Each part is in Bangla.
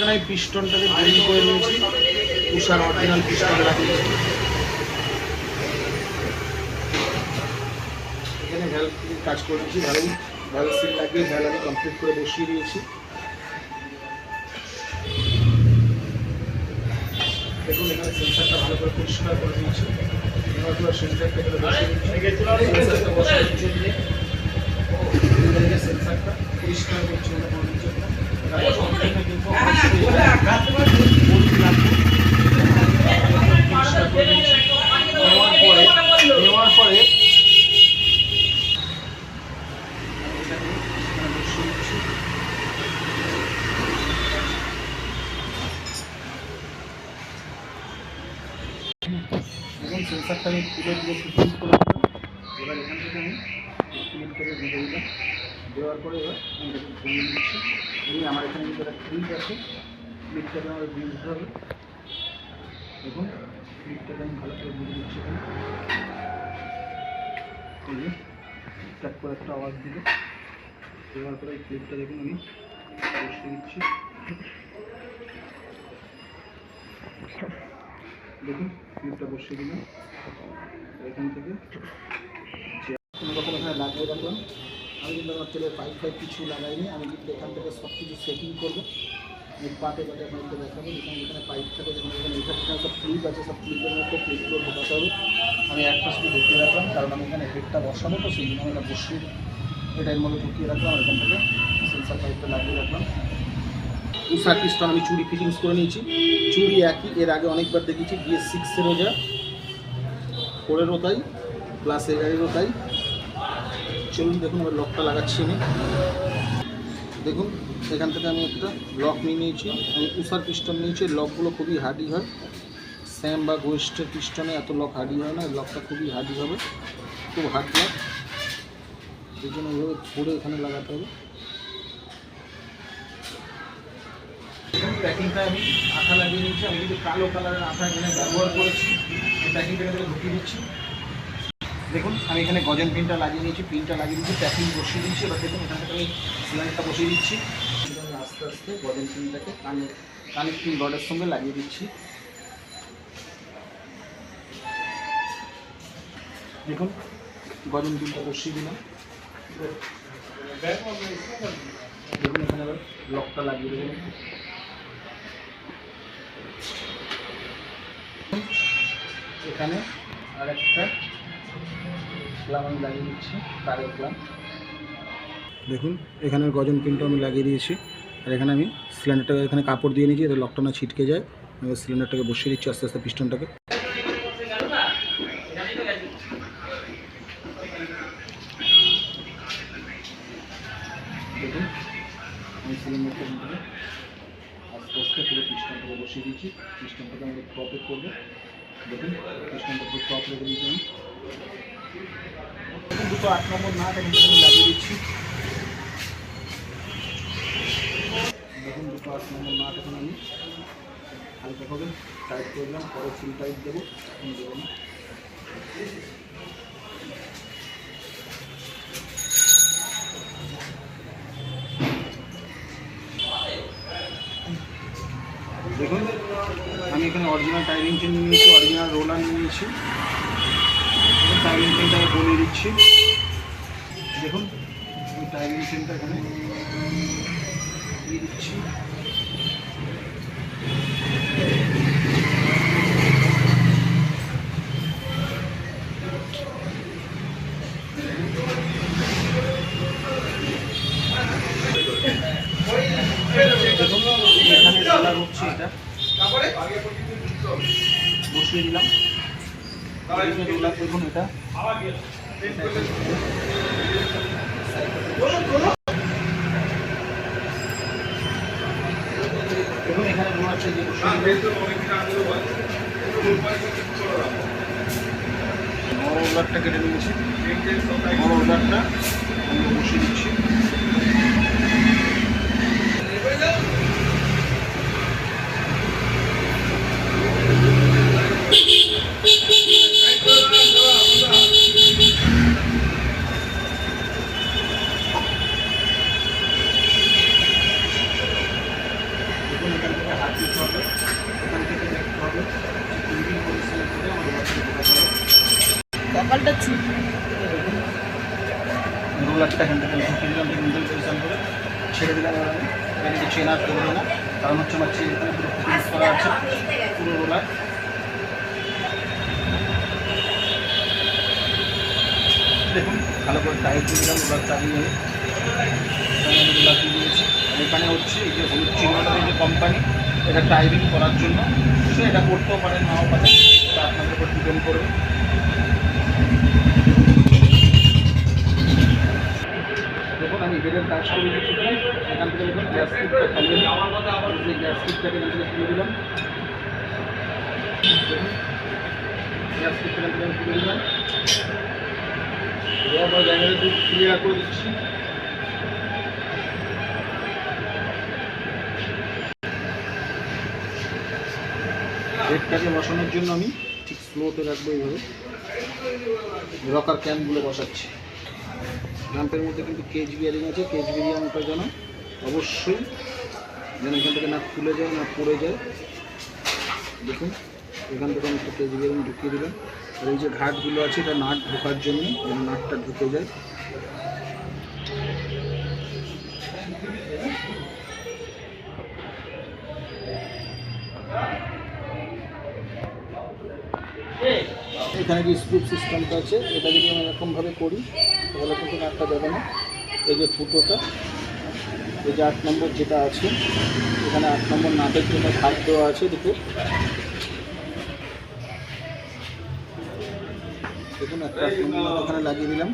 এখানে আমি পিস্টনটাকে ড্রিল করে নিয়েছি। উষার অরিজিনাল পিস্টন লাগিয়েছি এখানে ভ্যালভ কাজ করে দিয়েছি ভ্যালভ ভ্যালভ সিল লাগিয়ে ভ্যালভ আমি কমপ্লিট করে বসিয়ে দিয়েছি। দেখুন, এখানে সেন্সারটা ভালো করে পরিষ্কার করে দিয়েছি। এবার পুরো সেন্সারটা এখানে পরিষ্কার পরিচ্ছন্ন করে দিয়েছি। এবার কাজ করা ট্যাপ করে একটা আওয়াজ দিবে দেওয়ার পরে এই ক্লিপটা দেখুন আমি। বসিয়ে দিচ্ছি। দেখুন ক্লিপটা বসিয়ে দিলাম। এখান থেকে। কোনো রকম এখানে লাগিয়ে রাখলাম। আমি কিন্তু আমার তেলের পাইপ ফাইপ কিছু লাগাইনি। আমি কিন্তু এখান থেকে সব কিছু সেটিং করব। পাতে পাতে আপনাকে দেখাবো যেখানে যেখানে পাইপ থাকে, যেখানে সব ক্লিপ আছে, সব ক্লিপের মধ্যে ক্লিপগুলো ঢোকাতে হবে। আমি একটা শুধু ঢুকিয়ে রাখলাম, কারণ আমি এখানে হেডটা বসাবো, তো সেই জন্য আমি বসিয়ে এটা এর মধ্যে ঢুকিয়ে রাখলাম এখান থেকে সেন্সার পাইপটা লাগিয়ে রাখলাম। উষা পিস্টন আমি চুড়ি ফিটিংস করে নিয়েছি। চুড়ি একই, এর আগে অনেকবার দেখেছি বিএস সিক্সেরও যা। ফোরেরও তাই প্লাস এগারোরও তাই। চলুন দেখুন, এবার লকটা লাগাচ্ছি আমি। দেখুন এখান থেকে আমি একটা লক নিয়ে নিয়েছি। আমি উষার পিস্টন নিয়েছি লকগুলো খুবই হার্ডি হয়। স্যাম বা গোয়েস্টের পিস্টনে এত লক হার্ডি হয় না লকটা খুবই হার্ডি হবে। খুব হার্ড লক এই জন্য ওইভাবে ধরে এখানে লাগাতে হবে। প্যাকিংটা আমি আঠা লাগিয়ে নিয়েছি। আমি কিন্তু কালো কালারের আঠা এখানে ব্যবহার করেছি। প্যাকিংটা এখানে ঢুকিয়ে দিচ্ছি। দেখুন, আমি এখানে গজন পিনটা লাগিয়ে নিয়েছি। পিনটা লাগিয়ে দিচ্ছি প্যাকিং বসিয়ে দিচ্ছি। এবার দেখুন, এখান থেকে আমি সিলিন্ডারটা বসিয়ে দিচ্ছি। আস্তে আস্তে গজন পিনটাকে কানে কানেক্টিং রডের সঙ্গে লাগিয়ে দিচ্ছি। দেখুন গজন পিনটা বসিয়ে দিলাম। দেখুন, এখানে লকটা লাগিয়ে দেবেন এখানে আরেকটা ক্লাম আমি লাগিয়ে দিচ্ছি তারের ক্লাম দেখুন এখানের গজন পিনটা আমি লাগিয়ে দিয়েছি। আর এখানে আমি সিলিন্ডারটাকে এখানে কাপড় দিয়ে নিয়েছি, যাতে লকটা না ছিটকে যায়। সিলিন্ডারটাকে বসিয়ে দিচ্ছি আস্তে আস্তে পিস্টনটাকে দেখুন, আমি সিলিন্ডারটা আস্তে আস্তে পুরো পিস্টনটাকে বসিয়ে দিচ্ছি। পিস্টনটাকে আমাদের টপে করব। দেখুন পিস্টনটা পুরো টপ দিচ্ছি আমি। দুটো আট নম্বর আমি লাগিয়ে দিচ্ছি। আট নম্বর নাট এখন আমি হালকা করে টাইট করলাম পরে ফুল টাইট দেবো। এখন না। দেখুন, আমি এখানে অরিজিনাল টাইলিং চেন নিয়েছি অরিজিনাল রোলার নিয়েছি। টাইলিং চেনটাকে বলিয়ে দিচ্ছি। দেখুন টাইলিং চেনটা এখানে দিয়ে দিচ্ছি দেখুন এখানে রোলার হচ্ছে এটা বসিয়ে দিলাম এদিকে রোলার দেখুন এটা দেখুন এখানে রোলার চালিয়ে বসিয়ে দিলাম বড় রোলারটা কেটে নিয়েছি। বড় রোলারটা আমি বসিয়ে দিচ্ছি। Beep, এখান দিতে হবে এখান থেকে দেখতে হবে যে ইঞ্জিন পরিষ্কার করে আমাদের বাচ্চাকে ঢোকাতে হবে কপালটা চুপ রোলারটা এখান থেকে ঢুকিয়ে দিলাম পরিষ্কার করে ছেড়ে দিলাম এবার আমি। কিছু চেনা না। কারণ হচ্ছে আমার চেন এখানে পুরো ফিটিংস করা আছে। পুরো রোলার দেখুন, ভালো করে টাইট দিলাম রোলার চালিয়ে দিয়েছি এখানে হচ্ছে, এই যে হলুদ চিহ্নটা, এই যে কোম্পানি এটা টাইপিং করার জন্য। সে এটা করতেও পারেন নাও পারেন এটা আপনাদের উপর ডিপেন্ড করবে। বেলের কাজ করে দিচ্ছি এখান থেকে দেখুন গ্যাস নিই। এই যে গ্যাস স্টিকটাকে এখান তুলে দিলাম। গ্যাস স্টিকটা এখান থেকে তুলে দিলাম। জায়গাটা একটু ক্লিয়ার করে দিচ্ছি। হেডটাকে বসানোর জন্য আমি ঠিক স্লোতে রাখব এইভাবে। রকার ক্যাম্পগুলো বসাচ্ছি। ল্যাম্পের মধ্যে কিন্তু কেজ বিয়ারিং আছে কেজ বিয়ারিংটা যেন অবশ্যই যেন এখান থেকে না খুলে যায়, না পড়ে যায়। দেখুন, এখান থেকে আমি একটু কেজ বিয়ারিং ঢুকিয়ে দিলাম। আর এই যে ঘাটগুলো আছে, এটা নাট ঢোকার জন্য, যেন নাটটা ঢুকে যায়। এখানে যে স্ক্রুপ সিস্টেমটা আছে, এটা যদি আমি এরকমভাবে করি, তাহলে কিন্তু নাটটা যাবে না। এই যে ফুটোটা, এই যে আট নম্বর যেটা আছে, এখানে আট নম্বর নাটের জন্য ভাগ দেওয়া আছে দুটো দেখুন, একটা নম্বর এখানে লাগিয়ে দিলাম।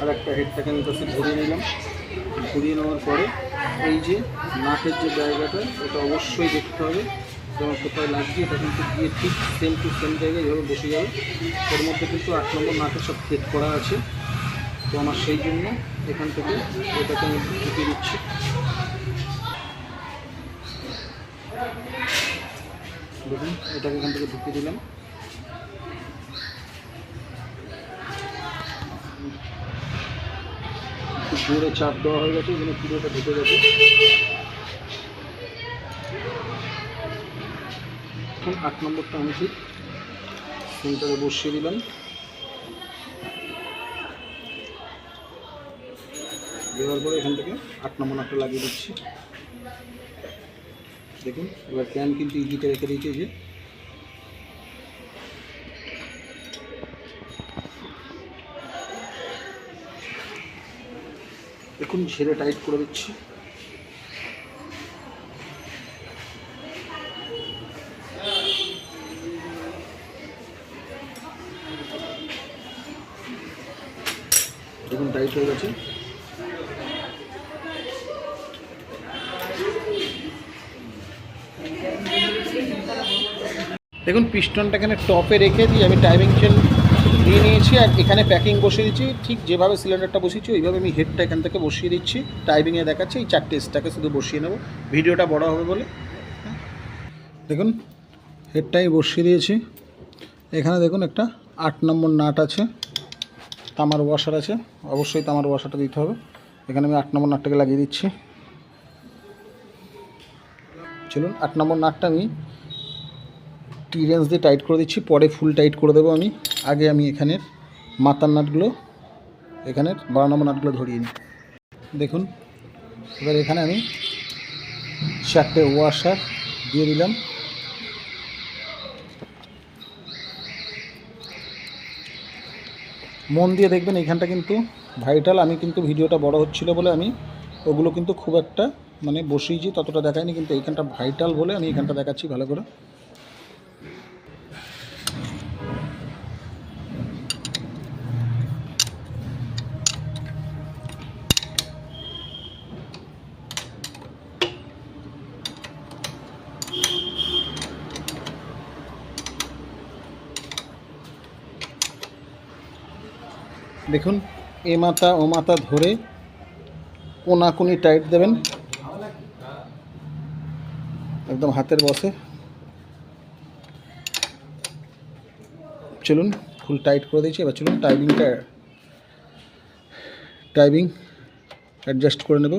আর একটা হেডটাকে আমি পাশে ঘুরিয়ে নিলাম। ঘুরিয়ে নেওয়ার পরে এই যে নাটের যে জায়গাটা এটা অবশ্যই দেখতে হবে। যেমন কোথায় লাগছে, এটা কিন্তু গিয়ে ঠিক সেম টু সেম জায়গায় এভাবে বসে যাবে। ওর মধ্যে কিন্তু আট নম্বর নাটের সব চেক করা আছে। তো আমার সেই জন্য এখান থেকে এটাকে আমি ঢুকিয়ে দিচ্ছি। দেখুন, এটাকে এখান থেকে ঢুকিয়ে দিলাম। জোরে চাপ দেওয়া হয়ে গেছে, এখানে পুরোটা ঢুকে গেছে। এখন আট নম্বরটা আমি ঠিক। সেন্টারে বসিয়ে দিলাম। দেওয়ার পরে এখান থেকে আট নম্বর নাটটা লাগিয়ে দিচ্ছি। দেখুন, এবার ক্যান কিন্তু ইজিতে রেখে দিয়েছে যে। দেখুন, ঝেড়ে টাইট করে দিচ্ছি। টাইট হয়ে গেছে। দেখুন পিস্টনটা এখানে টপে রেখে দিয়ে আমি টাইমিং চেন দিয়ে নিয়েছি আর এখানে প্যাকিং বসিয়ে দিচ্ছি। ঠিক যেভাবে সিলিন্ডারটা বসিয়েছি, ওইভাবে আমি হেডটা এখান থেকে বসিয়ে দিচ্ছি। টাইমিংয়ে দেখাচ্ছি, এই চারটে স্টাকে শুধু বসিয়ে নেব। ভিডিওটা বড় হবে বলে। দেখুন হেডটাই বসিয়ে দিয়েছি। এখানে দেখুন একটা আট নম্বর নাট আছে। তামার ওয়াশার আছে। অবশ্যই তামার ওয়াশারটা দিতে হবে। এখানে আমি আট নম্বর নাটটাকে লাগিয়ে দিচ্ছি। চলুন, আট নম্বর নাটটা আমি টি রেঞ্জ দিয়ে টাইট করে দিচ্ছি। পরে ফুল টাইট করে দেবো আমি। আগে আমি এখানের মাথার নাটগুলো, এখানের বারো নম্বর নাটগুলো ধরিয়ে নিই। দেখুন, এবার এখানে আমি চারটে ওয়াশার দিয়ে দিলাম। মন দিয়ে দেখবেন এখানটা কিন্তু ভাইটাল আমি কিন্তু ভিডিওটা বড় হচ্ছিল বলে আমি ওগুলো কিন্তু খুব একটা মানে বসিয়েছি, ততটা দেখায়নি কিন্তু এইখানটা ভাইটাল বলে আমি এখানটা দেখাচ্ছি ভালো করে। দেখুন, এ মাথা, ও মাথা ধরে কোনাকুনি টাইট দেবেন। একদম হাতের বসে। চলুন ফুল টাইট করে দিয়েছি। এবার চলুন টাইমিংটা টাইমিং অ্যাডজাস্ট করে নেব।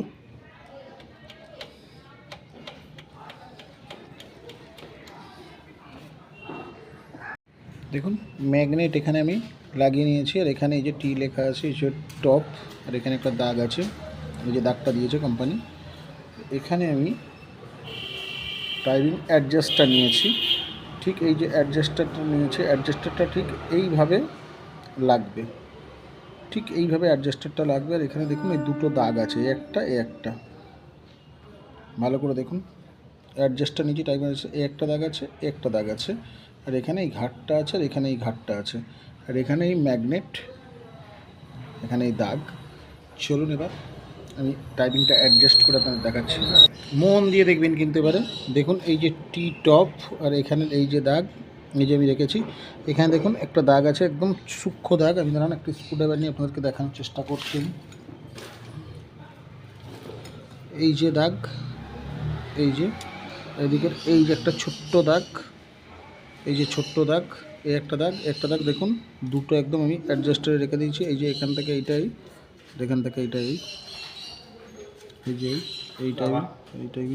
দেখুন ম্যাগনেট এখানে আমি লাগিয়ে নিয়েছি, আর এখানে এই যে টি লেখা আছে, এই যে টপ আর এখানে একটা দাগ আছে, এই যে দাগটা দিয়েছে কোম্পানি এখানে আমি টাইমিং অ্যাডজাস্টার নিয়েছি, ঠিক এই যে অ্যাডজাস্টারটা নিয়েছি অ্যাডজাস্টারটা ঠিক এইভাবে লাগবে, ঠিক এইভাবে অ্যাডজাস্টারটা লাগবে, আর এখানে দেখুন এই দুটো দাগ আছে একটা, এই একটা। ভালো করে দেখুন অ্যাডজাস্টার নিচে টাইমার আছে একটা দাগ আছে একটা দাগ আছে। আর এখানে এই ঘাটটা আছে আর এখানে এই ঘাটটা আছে। আর এখানে এই ম্যাগনেট এখানে এই দাগ। চলুন এবার, আমি টাইপিংটা অ্যাডজাস্ট করে আপনাদের দেখাচ্ছি। মন দিয়ে দেখবেন কিন্তু এবারে। দেখুন, এই যে টি টপ আর এখানে এই যে দাগ, এই যে আমি রেখেছি। এখানে দেখুন, একটা দাগ আছে, একদম সূক্ষ্ম দাগ। আমি দাঁড়ান একটু স্ক্রুড্রাইভার নিয়ে আপনাদেরকে দেখানোর চেষ্টা করছি। এই যে দাগ, এই যে, এদিকের এই যে একটা ছোট্ট দাগ। এই যে ছোট্ট দাগ এই একটা দাগ একটা দাগ দেখুন দুটো একদম আমি অ্যাডজাস্টারে রেখে দিয়েছি। এই যে এখান থেকে এইটাই এখান থেকে এইটাই এই যে এই এইটাই এইটাই।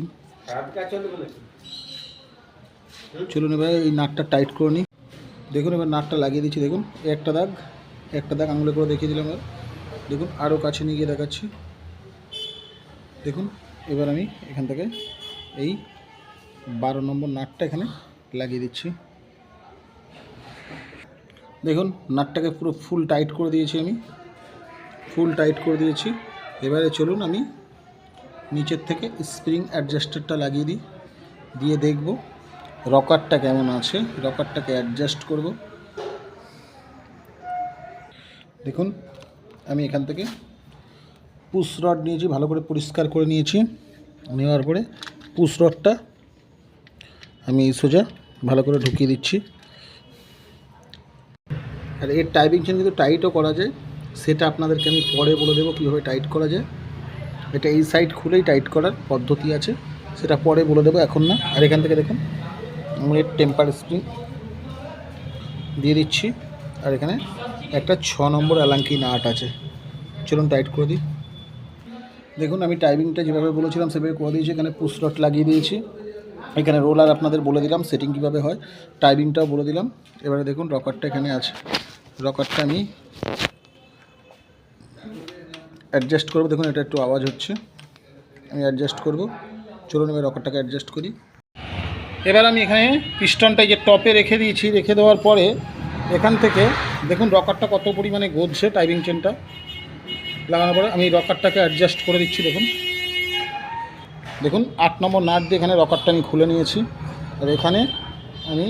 চলুন এবার এই নাটটা টাইট করে নিই। দেখুন এবার নাটটা লাগিয়ে দিচ্ছি দেখুন এই একটা দাগ একটা দাগ আঙুলে করে দেখিয়ে দিলাম এবার। দেখুন আরও কাছে নিয়ে গিয়ে দেখাচ্ছি। দেখুন এবার আমি এখান থেকে এই বারো নম্বর নাটটা এখানে লাগিয়ে দিচ্ছি। দেখুন নাটটাকে পুরো ফুল টাইট করে দিয়েছি আমি। ফুল টাইট করে দিয়েছি। এবারে চলুন আমি নিচের থেকে স্প্রিং অ্যাডজাস্টারটা লাগিয়ে দিই। দিয়ে দেখব রকারটা কেমন আছে। রকারটাকে অ্যাডজাস্ট করব। দেখুন, আমি এখান থেকে পুশ রড নিয়েছি, ভালো করে পরিষ্কার করে নিয়েছি। নেওয়ার পরে পুশ রডটা আমি সোজা ভালো করে ঢুকিয়ে দিচ্ছি। আর এর টাইপিং চেন কিন্তু টাইটও করা যায়। সেটা আপনাদেরকে আমি পরে বলে দেবো কীভাবে টাইট করা যায়। এটা এই সাইড খুলেই টাইট করার পদ্ধতি আছে। সেটা পরে বলে দেবো, এখন না। আর এখান থেকে দেখুন, আমি এর টেম্পার স্প্রিং দিয়ে দিচ্ছি। আর এখানে একটা ছ নম্বর অ্যালাঙ্কি নাট আছে। চলুন টাইট করে দিই। দেখুন, আমি টাইমিংটা যেভাবে বলেছিলাম, সেভাবে করে দিয়েছি। এখানে রড লাগিয়ে দিয়েছি। এখানে রোলার আপনাদের বলে দিলাম সেটিং কীভাবে হয়। টাইমিংটাও বলে দিলাম। এবারে দেখুন রকারটা এখানে আছে। রকারটা আমি অ্যাডজাস্ট করব। দেখুন, এটা একটু আওয়াজ হচ্ছে। আমি অ্যাডজাস্ট করব। চলুন, এবার রকারটাকে অ্যাডজাস্ট করি। এবার আমি এখানে পিস্টনটা যে টপে রেখে দিয়েছি, রেখে দেওয়ার পরে এখান থেকে দেখুন রকারটা কত পরিমাণে গজছে টাইমিং চেনটা লাগানোর পরে আমি রকারটাকে অ্যাডজাস্ট করে দিচ্ছি, দেখুন। দেখুন, আট নম্বর নাট দিয়ে এখানে রকারটা আমি খুলে নিয়েছি। আর এখানে আমি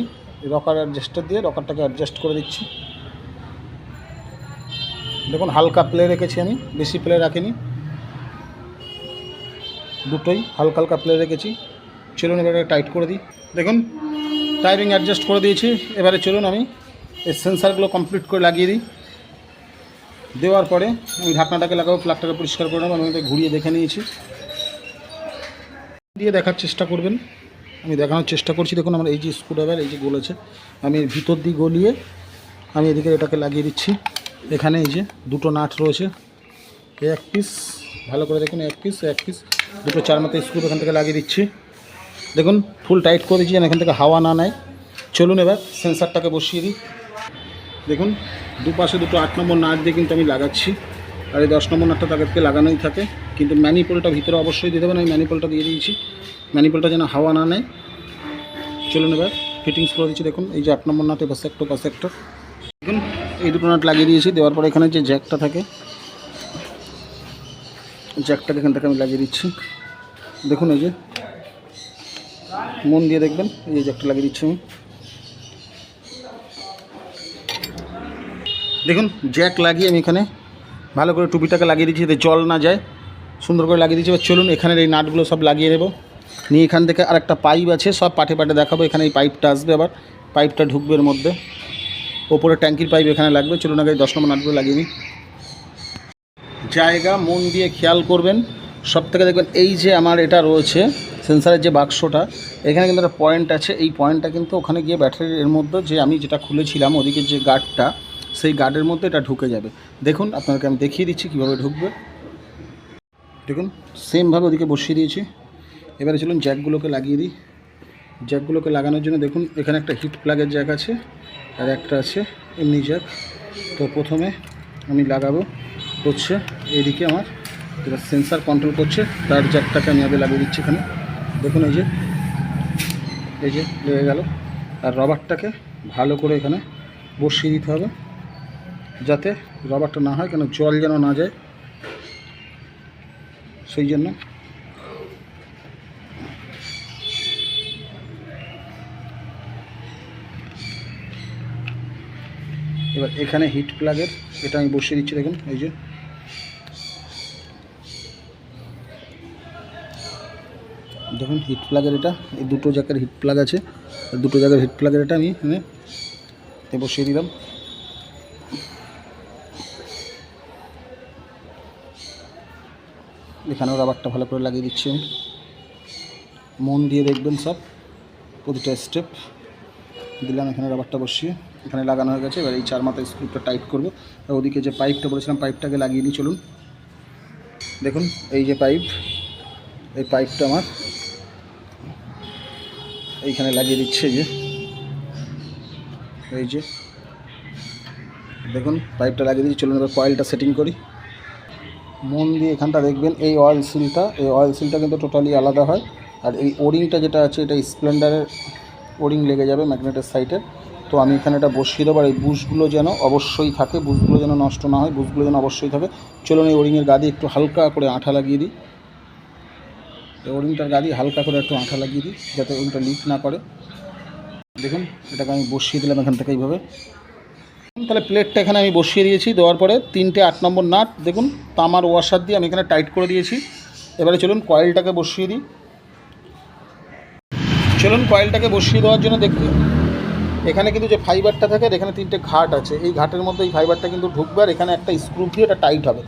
রকার অ্যাডজাস্টার দিয়ে রকারটাকে অ্যাডজাস্ট করে দিচ্ছি। দেখুন, হালকা প্লে রেখেছি আমি, বেশি প্লে রাখিনি। দুটোই হালকা হালকা প্লে রেখেছি। চলুন, এবারে টাইট করে দিই। দেখুন টাইমিং অ্যাডজাস্ট করে দিয়েছি। এবারে চলুন আমি এই সেন্সারগুলো কমপ্লিট করে লাগিয়ে দিই। দেওয়ার পরে আমি ঢাকনাটাকে লাগাবো প্লাগটাকে পরিষ্কার করে নেব। আমি এটা ঘুরিয়ে দেখে নিয়েছি। দিয়ে দেখার চেষ্টা করবেন। আমি দেখানোর চেষ্টা করছি। দেখুন, আমার এই যে স্ক্রুড্রাইভার এই যে গোল আছে, আমি ভিতর দিয়ে গলিয়ে আমি এদিকে এটাকে লাগিয়ে দিচ্ছি। এখানে এই যে দুটো নাট রয়েছে। এক পিস ভালো করে দেখুন এক পিস এক পিস দুটো চার মতো স্ক্রু এখান থেকে লাগিয়ে দিচ্ছি। দেখুন ফুল টাইট করে দিচ্ছি এখান থেকে হাওয়া না নেয়। চলুন এবার সেন্সারটাকে বসিয়ে দিই। দেখুন, দুপাশে দুটো আট নম্বর নাট দিয়ে কিন্তু আমি লাগাচ্ছি। আর এই দশ নম্বর নাটটা তাদেরকে লাগানোই থাকে। কিন্তু ম্যানিপোলটা ভিতরে অবশ্যই দিতে হবে আমি ম্যানিপোলটা দিয়ে দিয়েছি। ম্যানিপোলটা যেন হাওয়া না নেয়। চলুন এবার ফিটিংস করে দিচ্ছি। দেখুন, এই যে আট নম্বর নাটে বাস একটা বাস একটা দেখুন, এই দুটো নাট লাগিয়ে দিয়েছি, দেওয়ার পরে এখানে যে জ্যাকটা থাকে, জ্যাকটাকে এখান থেকে আমি লাগিয়ে দিচ্ছি। দেখুন এই যে, মন দিয়ে দেখবেন, এই যে জ্যাকটা লাগিয়ে দিচ্ছি আমি। দেখুন, জ্যাক লাগিয়ে আমি এখানে ভালো করে টুপিটাকে লাগিয়ে দিচ্ছি, যাতে জল না যায়। সুন্দর করে লাগিয়ে দিচ্ছি, এবার চলুন, এখানের এই নাটগুলো সব লাগিয়ে নেব। নিয়ে এখান থেকে আরেকটা পাইপ আছে, সব পাটে পাটে দেখাবো, এখানে এই পাইপটা আসবে আবার, পাইপটা ঢুকবে এর মধ্যে। ওপরে ট্যাঙ্কির পাইপ এখানে লাগবে। চলুন আগে দশ নম্বর নাটগুলো লাগিয়ে নিই। জায়গা, মন দিয়ে খেয়াল করবেন। সব থেকে দেখবেন এই যে আমার এটা রয়েছে, সেন্সারের যে বাক্সটা, এখানে কিন্তু একটা পয়েন্ট আছে। এই পয়েন্টটা কিন্তু ওখানে গিয়ে ব্যাটারির এর মধ্যে যে আমি যেটা খুলেছিলাম, ওদিকে যে গার্ডটা, সেই গার্ডের মধ্যে এটা ঢুকে যাবে। দেখুন আপনাকে আমি দেখিয়ে দিচ্ছি কীভাবে ঢুকবে। দেখুন, সেমভাবে ওদিকে বসিয়ে দিয়েছি। এবারে চলুন জ্যাকগুলোকে লাগিয়ে দিই। জ্যাকগুলোকে লাগানোর জন্য দেখুন, এখানে একটা হিট প্লাগের জ্যাক আছে। আর একটা আছে, এমনি জ্যাক তো প্রথমে আমি লাগাবো, হচ্ছে এইদিকে আমার যেটা সেন্সার কন্ট্রোল করছে, তার জ্যাকটাকে আমি আগে লাগিয়ে দিচ্ছি এখানে। দেখুন এই যে এই যে লেগে গেল। আর রবারটাকে ভালো করে এখানে বসিয়ে দিতে হবে, যাতে রবারটা না হয়, কেন জল যেন না যায়। সেই জন্য এবার এখানে হিট প্লাগের এটা আমি বসিয়ে দিচ্ছি, দেখুন, এই যে। দেখুন হিট প্লাগের এটা, এই দুটো জায়গার হিট প্লাগ আছে। দুটো জায়গার হিট প্লাগের এটা আমি এখানে বসিয়ে দিলাম। এখানেও রাবারটা ভালো করে লাগিয়ে দিচ্ছি আমি। মন দিয়ে দেখবেন সব, প্রতিটা স্টেপ দিলাম এখানে রাবারটা বসিয়ে। এখানে লাগানো হয়ে গেছে। এবার এই চার মাথায় স্ক্রুপটা টাইট করব। ওদিকে যে পাইপটা বলেছিলাম পাইপটাকে লাগিয়ে দিই চলুন। দেখুন, এই যে পাইপ এই পাইপটা আমার এইখানে লাগিয়ে দিচ্ছে যে। এই যে, দেখুন পাইপটা লাগিয়ে দিচ্ছি চলুন, এবার কয়েলটা সেটিং করি। মন দিয়ে এখানটা দেখবেন, এই অয়েল সিলটা এই অয়েল সিলটা কিন্তু টোটালি আলাদা হয়। আর এই ওরিংটা যেটা আছে, এটা স্প্লেন্ডারের ওরিং লেগে যাবে ম্যাগনেটের সাইডের তো আমি এখানে এটা বসিয়ে দেবো আর এই বুশগুলো যেন অবশ্যই থাকে, বুশগুলো যেন নষ্ট না হয়, বুশগুলো যেন অবশ্যই থাকে। চলুন এই ওরিংয়ের গা দিয়ে একটু হালকা করে আঠা লাগিয়ে দিই। এই ওরিংটার গা দিয়ে হালকা করে একটু আঠা লাগিয়ে দিই, যাতে ওরিংটা লিক না করে। দেখুন, এটাকে আমি বসিয়ে দিলাম এখান থেকে এইভাবে। তাহলে প্লেটটা এখানে আমি বসিয়ে দিয়েছি, দেওয়ার পরে তিনটে আট নম্বর নাট, দেখুন, তামার ওয়াশার দিয়ে আমি এখানে টাইট করে দিয়েছি। এবারে চলুন কয়েলটাকে বসিয়ে দিই। চলুন কয়েলটাকে বসিয়ে দেওয়ার জন্য দেখুন এখানে কিন্তু যে ফাইবারটা থাকে এখানে তিনটে ঘাট আছে। এই ঘাটের মধ্যে এই ফাইবারটা কিন্তু ঢুকবে, আর এখানে একটা স্ক্রু দিয়ে এটা টাইট হবে।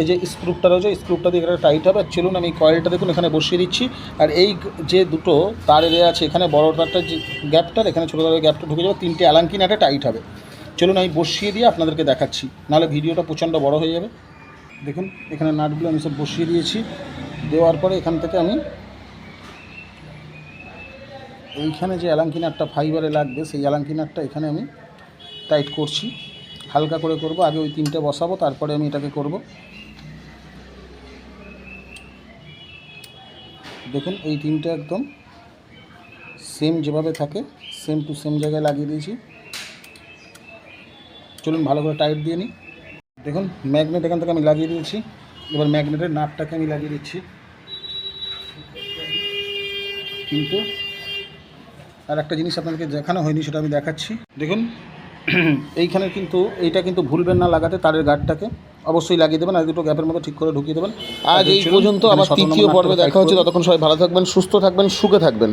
এই যে স্ক্রুপটা রয়েছে স্ক্রুপটা দিয়ে এখানে টাইট হবে। আর চলুন, আমি কয়েলটা দেখুন, এখানে বসিয়ে দিচ্ছি। আর এই যে দুটো তার এরিয়া আছে, এখানে বড় তারটা যে গ্যাপটার এখানে ছোটো তারের গ্যাপটা ঢুকে যাবে, তিনটে অ্যালাঙ্কি নাটে টাইট হবে। চলুন, আমি বসিয়ে দিয়ে আপনাদেরকে দেখাচ্ছি। নাহলে ভিডিওটা প্রচণ্ড বড় হয়ে যাবে। দেখুন, এখানে নাটগুলো আমি সব বসিয়ে দিয়েছি। দেওয়ার পরে এখান থেকে আমি এইখানে যে অ্যালাঙ্কি নাটটা ফাইবারে লাগবে, সেই অ্যালাঙ্কি নাটটা এখানে আমি টাইট করছি। হালকা করে করব, আগে ওই তিনটে বসাবো, তারপরে আমি এটাকে করব। দেখুন, এই তিনটে একদম সেম যেভাবে থাকে সেম টু সেম জায়গায় লাগিয়ে দিয়েছি। চলুন ভালো করে টাইট দিয়ে নিই। দেখুন, ম্যাগনেট এখান থেকে আমি লাগিয়ে দিয়েছি। এবার ম্যাগনেটের নাটটাকে আমি লাগিয়ে দিচ্ছি। কিন্তু আর একটা জিনিস আপনাদেরকে দেখানো হয়নি সেটা আমি দেখাচ্ছি। দেখুন এইখানে কিন্তু এইটা কিন্তু ভুলবেন না লাগাতে তারের গার্ডটাকে অবশ্যই লাগিয়ে দেবেন আর দুটো গ্যাপের মতো ঠিক করে ঢুকিয়ে দেবেন। আজ এই পর্যন্ত নম্বর তৃতীয় পর্বে দেখা হচ্ছে। ততক্ষণ সবাই ভালো থাকবেন সুস্থ থাকবেন সুখে থাকবেন।